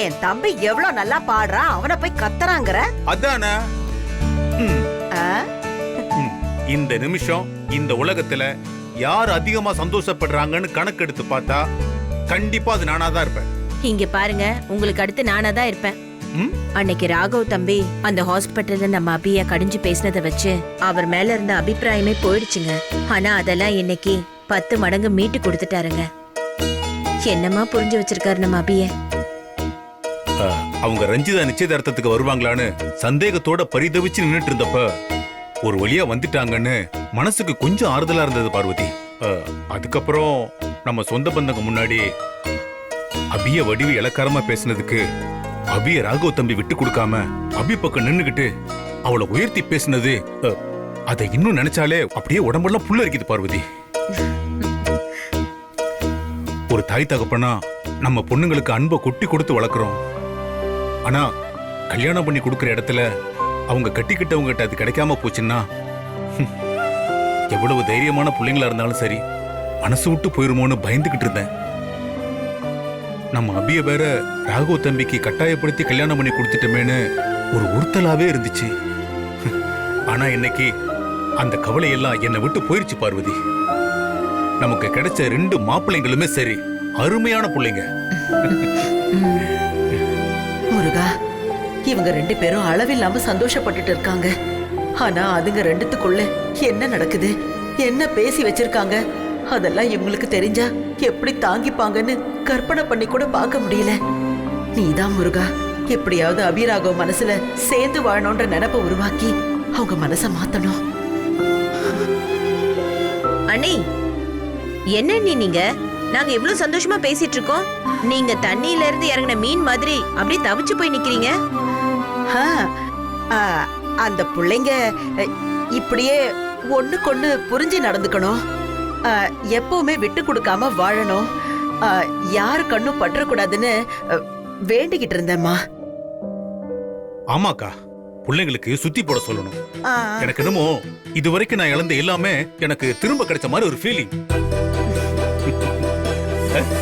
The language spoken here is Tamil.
என் தம்பி எவ்வளவு நல்லா பாடுறான் அவனை போய் கத்துறாங்கற? அதானே? ம், ஆ? ம். இந்த நிமிஷம் இந்த உலகத்துல யார் அதிகமா சந்தோஷப்படுறாங்கன்னு கணக்கெடுத்து பார்த்தா கண்டிப்பா அது நானா தான் இருப்பேன். இங்க பாருங்க உங்களுக்கு அடுத்து நானா தான் இருப்பேன். ம்? அன்னைக்கு ராகவ் தம்பி அந்த ஹாஸ்பிட்டல்ல நம்ம அபிய கடிஞ்சு பேசினதை வச்சு அவர் மேல இருந்த அபிப்பிராயமே போயிடுச்சுங்க. ஆனா அதெல்லாம் இன்னைக்கு பத்து மடங்கு மீட்டு கொடுத்துட்டாருங்க. என்னமா புரிஞ்சு வச்சிருக்காரு நம்ம அபிய? அவங்க ரஞ்சிதா நிச்சயதார்த்தத்துக்கு வருவாங்களான்னு சந்தேகத்தோட பரிதவிச்சு நின்னுட்டு இருந்தப்ப ஒரு வழியா வந்துட்டாங்கன்னு மனசுக்கு கொஞ்சம் ஆறுதலா இருந்தது பார்வதி. அதுக்கப்புறம் நம்ம சொந்த பந்தங்க முன்னாடி அபிய வடிவு இலக்காரமா பேசினதுக்கு அபிய ராகவ் தம்பி விட்டு கொடுக்காம அபி பக்கம் நின்னுகிட்டு அவளை உயர்த்தி பேசினது அதை இன்னும் நினைச்சாலே அப்படியே உடம்பெல்லாம் புல்ல இருக்குது பார்வதி. ஒரு தாய் தகப்பனா நம்ம பொண்ணுங்களுக்கு அன்பை கொட்டி கொடுத்து வளர்க்குறோம். ஆனா கல்யாணம் பண்ணி கொடுக்கற இடத்துல அவங்க கட்டிக்கிட்டவங்ககிட்ட அது கிடைக்காம போச்சுன்னா எவ்வளவு தைரியமான பிள்ளைங்களா இருந்தாலும் சரி மனசு விட்டு போயிருமோன்னு பயந்துகிட்டு இருந்தேன். நம்ம அபிய வேற ராகவ தம்பிக்கு கட்டாயப்படுத்தி கல்யாணம் பண்ணி கொடுத்துட்டோமேன்னு ஒரு உறுத்தலாவே இருந்துச்சு. ஆனா இன்னைக்கு அந்த கவலை எல்லாம் என்னை விட்டு போயிருச்சு பார்வதி. நமக்கு கிடைச்ச ரெண்டு மாப்பிள்ளைங்களுமே சரி அருமையான பிள்ளைங்க. முருகா இவங்க ரெண்டு பேரும் அளவில்லாம சந்தோஷப்பட்டுட்டு இருக்காங்க. ஆனா அதுங்க ரெண்டுத்துக்குள்ள என்ன நடக்குது? என்ன பேசி வச்சிருக்காங்க? அதெல்லாம் இவங்களுக்கு தெரிஞ்சா எப்படி தாங்கிப்பாங்கன்னு கற்பனை பண்ணி கூட பார்க்க முடியல. நீதான் முருகா எப்படியாவது அபிராகவ் மனசுல சேர்ந்து வாழணும்ன்ற நினப்ப உருவாக்கி அவங்க மனச மாத்தணும். அண்ணி என்ன நீ நீங்க? நாங்க இவ்ளவு சந்தோஷமா பேசிட்டு இருக்கோம். நீங்க தண்ணியில இருந்து இறங்கின மீன் மாதிரி அப்படியே தவிச்சு போய் நிக்கிறீங்க? ஆ, ஆ, அந்த பிள்ளைங்க இப்படியே ஒண்ணுக்கொண்ணு புரிஞ்சு நடந்துக்கணும். ஆ, எப்பவுமே விட்டு கொடுக்காம வாழணும். ஆ, யாரு கண்ணும் பற்றக்கூடாதுன்னு வேண்டிக்கிட்டு இருந்தேம்மா. ஆமாக்கா பிள்ளைங்களுக்கு சுத்தி போட சொல்லணும். ஆ, எனக்கு என்னமோ இது வரைக்கும் நான் இழந்த எல்லாமே எனக்கு திரும்ப கிடைச்ச மாதிரி ஒரு ஃபீலிங்